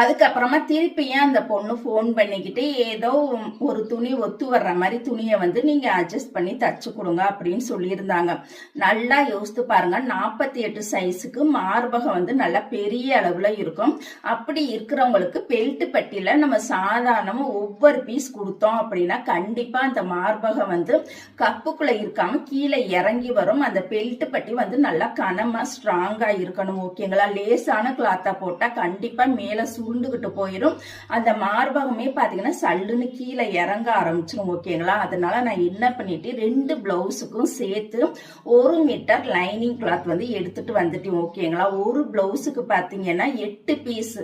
அதுக்கப்புறமா திருப்பி ஏன் அந்த பொண்ணு ஃபோன் பண்ணிக்கிட்டு ஏதோ ஒரு துணி ஒத்து வர்ற மாதிரி துணியை வந்து நீங்க அட்ஜஸ்ட் பண்ணி தச்சு கொடுங்க அப்படின்னு சொல்லியிருந்தாங்க. நல்லா யோசித்து பாருங்க நாற்பத்தி எட்டு சைஸுக்கு மார்பகம் வந்து நல்லா பெரிய அளவுல இருக்கும். அப்படி இருக்கிறவங்களுக்கு பெல்ட் பட்டியில நம்ம சாதாரணமாக ஒவ்வொரு பீஸ் கொடுத்தோம் அப்படின்னா கண்டிப்பா அந்த மார்பகம் வந்து கப்புக்குள்ள இருக்காம கீழே இறங்கி வரும். அந்த பெல்ட் பட்டி வந்து நல்லா கனமா ஸ்ட்ராங்கா இருக்கணும் ஓகேங்களா லேசான கிளாத்தா போட்டா கண்டிப்பா மேல சுருண்டுகிட்டு போயிடும். அந்த மார்பகமே பார்த்தீங்கன்னா சல்லுன்னு கீழே இறங்க ஆரம்பிச்சிடும் ஓகேங்களா? அதனால நான் என்ன பண்ணிட்டு ரெண்டு பிளவுஸுக்கும் சேர்த்து ஒரு மீட்டர் லைனிங் கிளாத் வந்து எடுத்துட்டு வந்துட்டேன் ஓகேங்களா? ஒரு பிளவுஸுக்கு பார்த்தீங்கன்னா எட்டு பீஸ்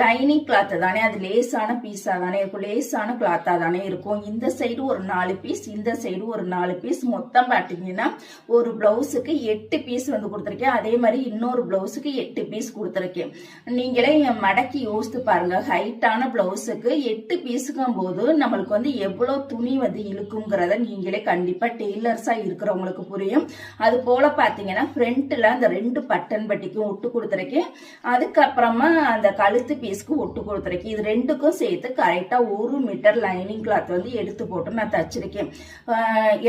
லைனிங் கிளாத் தானே அது லேசான பீஸாக தானே இருக்கும் லேசான கிளாத்தாக தானே இருக்கும். இந்த சைடு ஒரு நாலு பீஸ் இந்த சைடு ஒரு நாலு பீஸ் மொத்தம் பார்த்தீங்கன்னா ஒரு பிளவுஸுக்கு எட்டு பீஸ் வந்து கொடுத்துருக்கேன். அதே மாதிரி இன்னொரு பிளவுஸுக்கு எட்டு பீஸ் கொடுத்துருக்கேன். நீங்களே மடக்கி யோசித்து பாருங்க. ஹைட்டான பிளவுஸுக்கு எட்டு பீஸுக்கும் போது நம்மளுக்கு வந்து எவ்வளோ துணி வந்து இழுக்குங்கிறத நீங்களே கண்டிப்பாக டெய்லர்ஸாக இருக்கிறவங்களுக்கு புரியும். அது போல் பார்த்தீங்கன்னா ஃப்ரண்ட்டில் அந்த ரெண்டு பட்டன் பட்டிக்கும் ஒட்டு கொடுத்துருக்கேன். அதுக்கப்புறமா அந்த கழுத்து பீஸ்க்கு ஒட்டு கொடுத்துருக்கேன். இது ரெண்டுக்கும் சேர்த்து கரெக்டாக ஒரு மீட்டர் லைனிங் கிளாத் வந்து எடுத்து போட்டு நான் தச்சிருக்கேன்.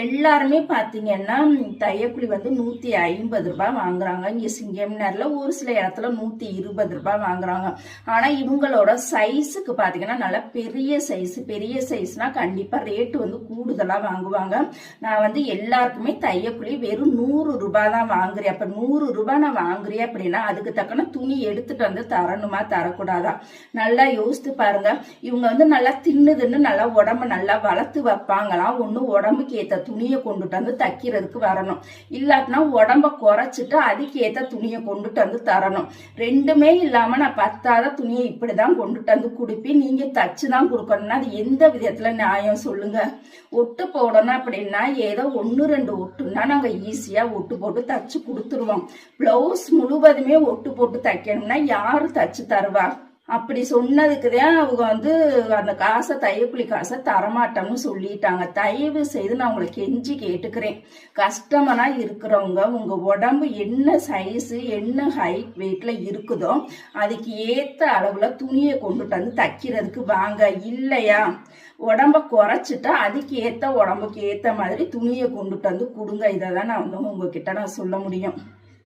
எல்லாருமே பார்த்தீங்கன்னா தையக்குழி வந்து நூற்றி ஐம்பது ரூபாய் வாங்குறாங்க. இங்க நேரில் ஒரு சில இடத்துல நூற்றி இருபது ரூபாய் வாங்குறாங்க. ஆனால் இவங்களோட சைஸுக்கு பார்த்தீங்கன்னா நல்லா பெரிய சைஸ் பெரிய சைஸ்னால் கண்டிப்பாக ரேட்டு வந்து கூடுதலாக வாங்குவாங்க. நான் வந்து எல்லாருக்குமே தையக்குழி வெறும் நூறு ரூபாய் தான் வாங்குறேன். அப்போ நூறு ரூபாய் நான் வாங்குறேன் அப்படின்னா அதுக்கு தக்கன துணி எடுத்துட்டு வந்து தரணுமா? தரக்கூடாதா? நல்லா யோசித்து பாருங்க. இவங்க வந்து நல்லா தின்னுதுன்னு நல்லா உடம்ப நல்லா வளர்த்து வைப்பாங்களாம். ஒன்று உடம்புக்கு ஏற்ற துணியை கொண்டுட்டு வந்து தைக்கிறதுக்கு வரணும். இல்லாட்டினா உடம்ப குறைச்சிட்டு அதுக்கு ஏற்ற துணியை கொண்டுட்டு வந்து தரணும். ரெண்டுமே இல்லாமல் நான் பத்தாத துணியை இப்படிதான் கொண்டுட்டு வந்து கொடுப்பேன் நீங்க தச்சு தான் கொடுக்கணும்னா அது எந்த விதத்துல நியாயம் சொல்லுங்க? ஒட்டு போடணும் அப்படின்னா ஏதோ ஒன்று ரெண்டு ஒட்டுன்னா நாங்க ஈஸியா ஒட்டு போட்டு தச்சு கொடுத்துருவோம். பிளவுஸ் முழுவதுமே ஒட்டு போட்டு தைக்கணும்னா யாரு தச்சு தருவா? அப்படி சொன்னதுக்கு தான் அவங்க வந்து அந்த காசை தையக்குழி காசை தரமாட்டோம்னு சொல்லிட்டாங்க. தயவு செய்து நான் உங்களை கெஞ்சி கேட்டுக்கிறேன். கஸ்டமராக இருக்கிறவங்க உங்க உடம்பு என்ன சைஸு என்ன ஹைட் வெயிட்ல இருக்குதோ அதுக்கு ஏத்த அளவுல துணியை கொண்டுட்டு வந்து தைக்கிறதுக்கு வாங்க. இல்லையா? உடம்ப குறைச்சிட்டா அதுக்கு ஏத்த உடம்புக்கு ஏத்த மாதிரி துணியை கொண்டுட்டு வந்து கொடுங்க. இதை தான் நான் வந்து உங்ககிட்ட நான் சொல்ல முடியும்.